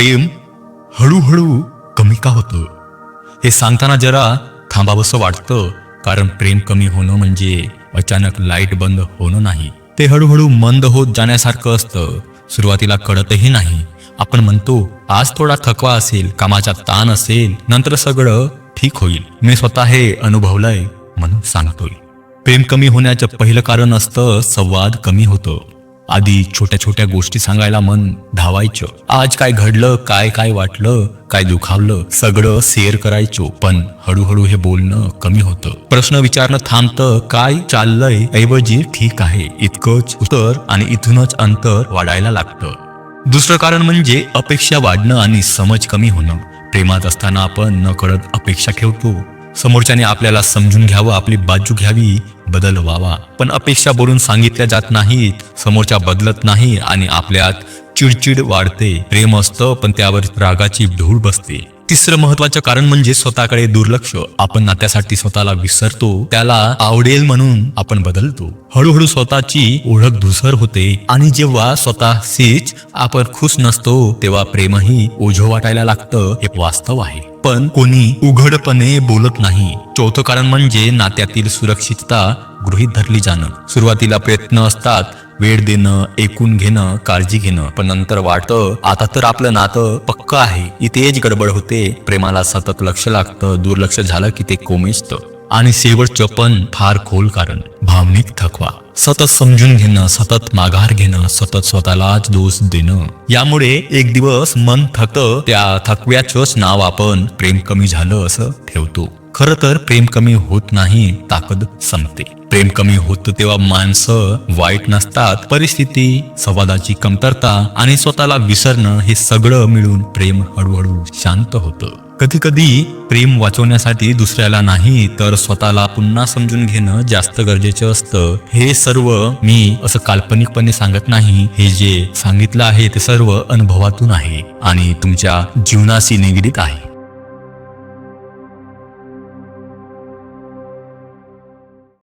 प्रेम हळूहळू कमी का होतं? हे सांगताना जरा थांबावंसं वाटतं कारण प्रेम कमी होणं म्हणजे अचानक लाइट बंद होणं नाही. ते हळूहळू मंद होत जाण्यासारखं असतं. सुरुवातीला कळतही नाही. आपण म्हणतो आज थोडा थकवा असेल कामाचा ताण असेल नंतर सगळं ठीक होईल. मी स्वतः हे अनुभवलंय म्हणून सांगतोय. प्रेम कमी होण्याचं पहिलं कारण असतं संवाद कमी होतं. आधी छोट्या छोट्या गोष्टी सांगायला मन धावायचं. आज काय घडलं काय काय वाटलं काय दुखावलं सगळं शेअर करायचो. पण हळूहळू हे बोलणं कमी होतं. प्रश्न विचारणं थांबतं काय चाललंय ऐवजी ठीक आहे. इतकंच उत्तर आणि इथूनच अंतर वाढायला लागतं. दुसरं कारण म्हणजे अपेक्षा वाढणं आणि समज कमी होणं. प्रेमात असताना आपण न कळत अपेक्षा ठेवतो. समोरच्याने आपल्याला समजून घ्यावं आपली बाजू घ्यावी बदल व्हावा. पण अपेक्षा बोलून सांगितल्या जात नाहीत. समोरच्या बदलत नाही आणि आपल्यात चिडचिड वाढते. प्रेम असतं पण त्यावर रागाची धूळ बसते. तिसरं महत्वाचं कारण म्हणजे स्वतःकडे दुर्लक्ष. आपण नात्यासाठी स्वतःला विसरतो. त्याला आवडेल म्हणून आपण बदलतो. हळूहळू स्वतःची ओळख धुसर होते. आणि जेव्हा स्वतःशीच आपण खुश नसतो तेव्हा प्रेमही ओझो वाटायला लागतं. हे वास्तव आहे. पण कोणी उघडपणे बोलत नाही. चौथं कारण म्हणजे नात्यातील सुरक्षितता गृहीत धरली जाणं. सुरुवातीला प्रयत्न असतात वेळ देणं ऐकून घेणं काळजी घेणं. पण नंतर वाटतं आता तर आपलं नातं पक्क आहे. इथेच गडबड होते. प्रेमाला सतत लक्ष लागतं. दुर्लक्ष झालं की ते कोमेजतं. आणि शेवटचं पण फार खोल कारण. भावनिक थकवा. सतत समजून घेणं सतत माघार घेणं सतत स्वतःलाच दोष देणं. यामुळे एक दिवस मन थकतं त्या थकव्याचंच नाव आपण प्रेम कमी झालं असं ठेवतो. खरं तर प्रेम कमी होत नाही ताकद संपते. प्रेम कमी होतं तेव्हा माणसं वाईट नसतात परिस्थिती संवादाची कमतरता आणि स्वतःला विसरणं हे सगळं मिळून प्रेम हळूहळू शांत होतं. कधी कधी प्रेम वाचवण्यासाठी दुसऱ्याला नाही तर स्वतःला पुन्हा समजून घेणं जास्त गरजेचं असतं. हे सर्व मी असं काल्पनिकपणे सांगत नाही. हे जे सांगितलं आहे ते सर्व अनुभवातून आहे आणि तुमच्या जीवनाशी निगडीत आहे.